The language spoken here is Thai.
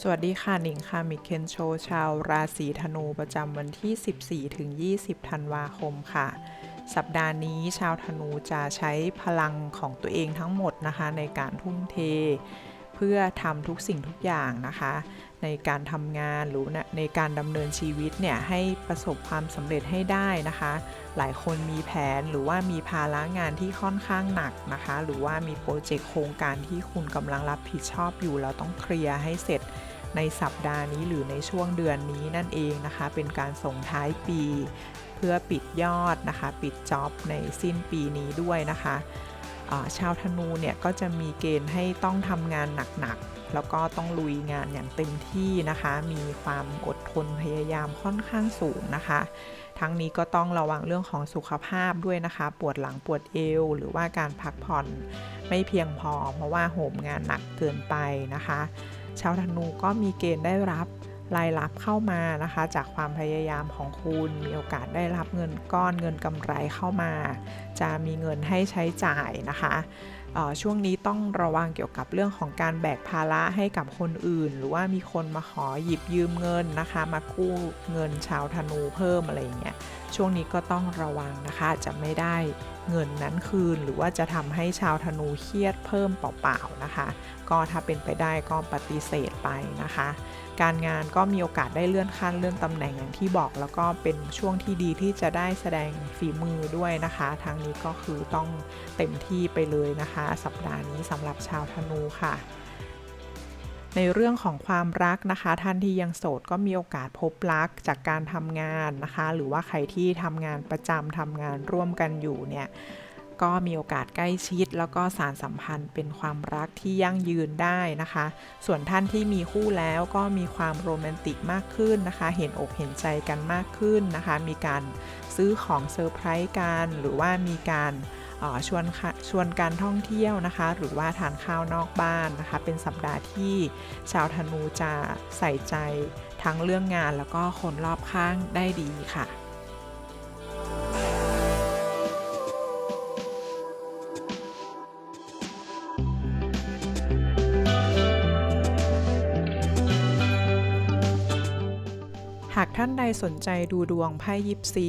สวัสดีค่ะหนิงค่ะมิกเคนโชชาวราศีธนูประจำวันที่ 14 ถึง 20 ธันวาคมค่ะ สัปดาห์นี้ชาวธนูจะใช้พลังของตัวเองทั้งหมดนะคะ ในการทุ่มเท เพื่อทำทุกสิ่งทุกอย่างนะคะ ในการทำงานหรือในการดำเนินชีวิตเนี่ยให้ประสบความสำเร็จให้ได้นะคะ หลายคนมีแผนหรือว่ามีภาระงานที่ค่อนข้างหนักนะคะ หรือว่ามีโปรเจกต์โครงการที่คุณกำลังรับผิดชอบอยู่แล้วต้องเคลียร์ให้เสร็จ ในสัปดาห์นี้หรือในช่วงเดือนนี้นั่นเองนะคะ เป็นการส่งท้ายปี เพื่อปิดยอดนะคะ ปิดจ็อบในสิ้นปีนี้ด้วยนะคะชาวธนูเนี่ยก็จะมีเกณฑ์ให้ต้องทำงานหนักๆ แล้วก็ต้องลุยงานอย่างเต็มที่นะคะ มีความอดทนพยายามค่อนข้างสูงนะคะ ทั้งนี้ก็ต้องระวังเรื่องของสุขภาพด้วยนะคะ ปวดหลังปวดเอว หรือว่าการพักผ่อนไม่เพียงพอ เพราะว่าโหมงานหนักเกินไปนะคะ ชาวธนูก็มีเกณฑ์ได้รับรายรับเข้ามานะคะ จากความพยายามของคุณมีโอกาสได้รับเงินก้อนเงินกำไรเข้ามา จะมีเงินให้ใช้จ่ายนะคะช่วงนี้ต้องระวังเกี่ยวกับเรื่องของการแบกภาระให้กับคนอื่น หรือว่ามีคนมาขอหยิบยืมเงินนะคะ มากู้เงินชาวธนูเพิ่มอะไรเงี้ยช่วงนี้ก็ต้องระวังนะคะจะไม่ได้ เงินนั้นคืน หรือว่าจะทำให้ชาวธนูเครียดเพิ่มเปล่าๆนะคะ ก็ถ้าเป็นไปได้ก็ปฏิเสธไปนะคะ การงานก็มีโอกาสได้เลื่อนขั้นเลื่อนตำแหน่งอย่างที่บอก แล้วก็เป็นช่วงที่ดีที่จะได้แสดงฝีมือด้วยนะคะทางนี้ก็คือต้องเต็มที่ไปเลยนะคะ สัปดาห์นี้สำหรับชาวธนูค่ะ ในเรื่องของความรักนะคะ ท่านที่ยังโสดก็มีโอกาสพบรักจากการทำงานนะคะ หรือว่าใครที่ทำงานประจำทำงานร่วมกันอยู่เนี่ยก็มีโอกาสใกล้ชิด แล้วก็สารสัมพันธ์เป็นความรักที่ยั่งยืนได้นะคะ ส่วนท่านที่มีคู่แล้วก็มีความโรแมนติกมากขึ้นนะคะ เห็นอกเห็นใจกันมากขึ้นนะคะ มีการซื้อของเซอร์ไพรส์กัน หรือว่ามีการ ชวนชวนการท่องเที่ยวนะคะ หรือว่าทานข้าวนอกบ้านนะคะ เป็นสัปดาห์ที่ชาวธนูจะใส่ใจทั้งเรื่องงานแล้วก็คนรอบข้างได้ดีค่ะหากท่านใดสนใจดูดวงไพ่ยิปซี